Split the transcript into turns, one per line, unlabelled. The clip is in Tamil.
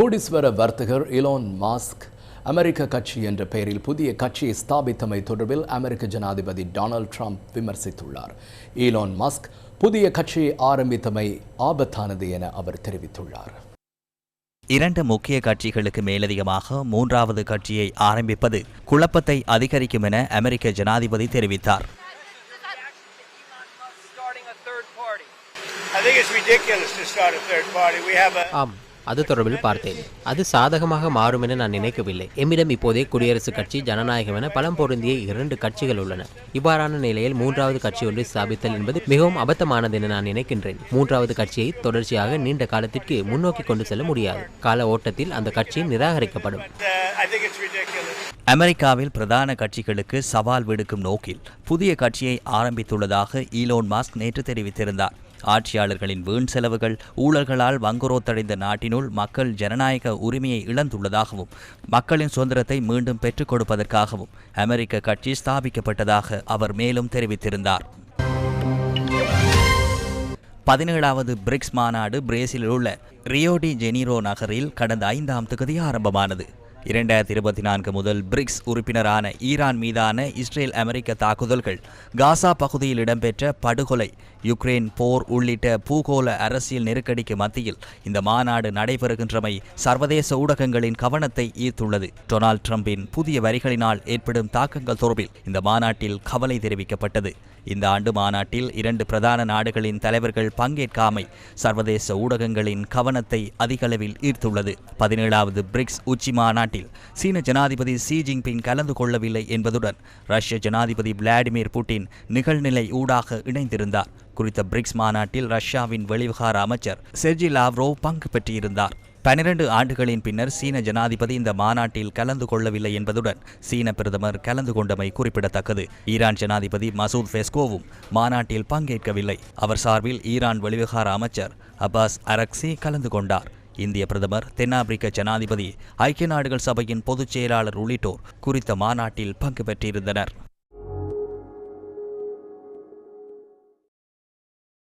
கோடீஸ்வர வர்த்தகர் இலோன் மாஸ்க் அமெரிக்க கட்சி என்ற பெயரில் புதிய கட்சியை ஸ்தாபித்தமை தொடர்பில் அமெரிக்க ஜனாதிபதி டொனால்ட் ட்ரம்ப் விமர்சித்துள்ளார். ஈலான் மஸ்க் புதிய கட்சியை ஆரம்பித்தமை ஆபத்தானது என அவர் தெரிவித்துள்ளார்.
இரண்டு முக்கிய கட்சிகளுக்கு மேலதிகமாக மூன்றாவது கட்சியை ஆரம்பிப்பது குழப்பத்தை அதிகரிக்கும் என அமெரிக்க ஜனாதிபதி தெரிவித்தார்.
ஆம். அது தொடர்பில் பார்த்தேன். அது சாதகமாக மாறும் என நான் நினைக்கவில்லை. எம்மிடம் இப்போதே குடியரசுக் கட்சி ஜனநாயகம் என பலம் பொருந்திய இரண்டு கட்சிகள் உள்ளன. இவ்வாறான நிலையில் மூன்றாவது கட்சி ஒன்றை ஸ்தாபித்தல் என்பது மிகவும் அபத்தமானது என நான் நினைக்கின்றேன். மூன்றாவது கட்சியை தொடர்ச்சியாக நீண்ட காலத்திற்கு முன்னோக்கி கொண்டு செல்ல முடியாது. கால ஓட்டத்தில் அந்த கட்சி நிராகரிக்கப்படும்.
அமெரிக்காவில் பிரதான கட்சிகளுக்கு சவால் விடுக்கும் நோக்கில் புதிய கட்சியை ஆரம்பித்துள்ளதாக ஈலோன் மாஸ்க் நேற்று தெரிவித்திருந்தார். ஆட்சியாளர்களின் வீண் செலவுகள் ஊழல்களால் வங்குரோத்தடைந்த நாட்டினுள் மக்கள் ஜனநாயக உரிமையை இழந்துள்ளதாகவும் மக்களின் சுதந்திரத்தை மீண்டும் பெற்றுக் கொடுப்பதற்காகவும் அமெரிக்க கட்சி ஸ்தாபிக்கப்பட்டதாக அவர் மேலும் தெரிவித்திருந்தார். பதினேழாவது பிரிக்ஸ் மாநாடு பிரேசிலில் உள்ள ரியோடி ஜெனிரோ நகரில் கடந்த ஐந்தாம் தேதி ஆரம்பமானது. இரண்டாயிரத்தி இருபத்தி நான்கு முதல் பிரிக்ஸ் உறுப்பினரான ஈரான் மீதான இஸ்ரேல் அமெரிக்க தாக்குதல்கள் காசா பகுதியில் இடம்பெற்ற படுகொலை யுக்ரைன் போர் உள்ளிட்ட பூகோள அரசியல் நெருக்கடிக்கு மத்தியில் இந்த மாநாடு நடைபெறுகின்றமை சர்வதேச ஊடகங்களின் கவனத்தை ஈர்த்துள்ளது. டொனால்ட் ட்ரம்பின் புதிய வரிகளினால் ஏற்படும் தாக்கங்கள் தொடர்பில் இந்த மாநாட்டில் கவலை தெரிவிக்கப்பட்டது. இந்த ஆண்டு மாநாட்டில் இரண்டு பிரதான நாடுகளின் தலைவர்கள் பங்கேற்காமை சர்வதேச ஊடகங்களின் கவனத்தை அதிகளவில் ஈர்த்துள்ளது. பதினேழாவது பிரிக்ஸ் உச்சி மாநாட்டில் சீன ஜனாதிபதி ஷி ஜின்பிங் கலந்து கொள்ளவில்லை என்பதுடன் ரஷ்ய ஜனாதிபதி விளாடிமிர் புட்டின் நிகழ்நிலை ஊடாக இணைந்திருந்தார். குறித்த பிரிக்ஸ் மாநாட்டில் ரஷ்யாவின் வெளிவிகார அமைச்சர் செர்ஜி லாவ்ரோவ் பங்கு பெற்றிருந்தார். பனிரெண்டு ஆண்டுகளின் பின்னர் சீன ஜனாதிபதி இந்த மாநாட்டில் கலந்து கொள்ளவில்லை என்பதுடன் சீன பிரதமர் கலந்து கொண்டமை குறிப்பிடத்தக்கது. ஈரான் ஜனாதிபதி மசூத் பெஸ்கோவும் மாநாட்டில் பங்கேற்கவில்லை. அவர் சார்பில் ஈரான் வெளிவிகார அமைச்சர் அப்பாஸ் அரக்சி கலந்து கொண்டார். இந்திய பிரதமர் தென்னாப்பிரிக்க ஜனாதிபதி ஐக்கிய நாடுகள் சபையின் பொதுச் செயலாளர் உள்ளிட்டோர் குறித்த மாநாட்டில் பங்கு பெற்றிருந்தனர்.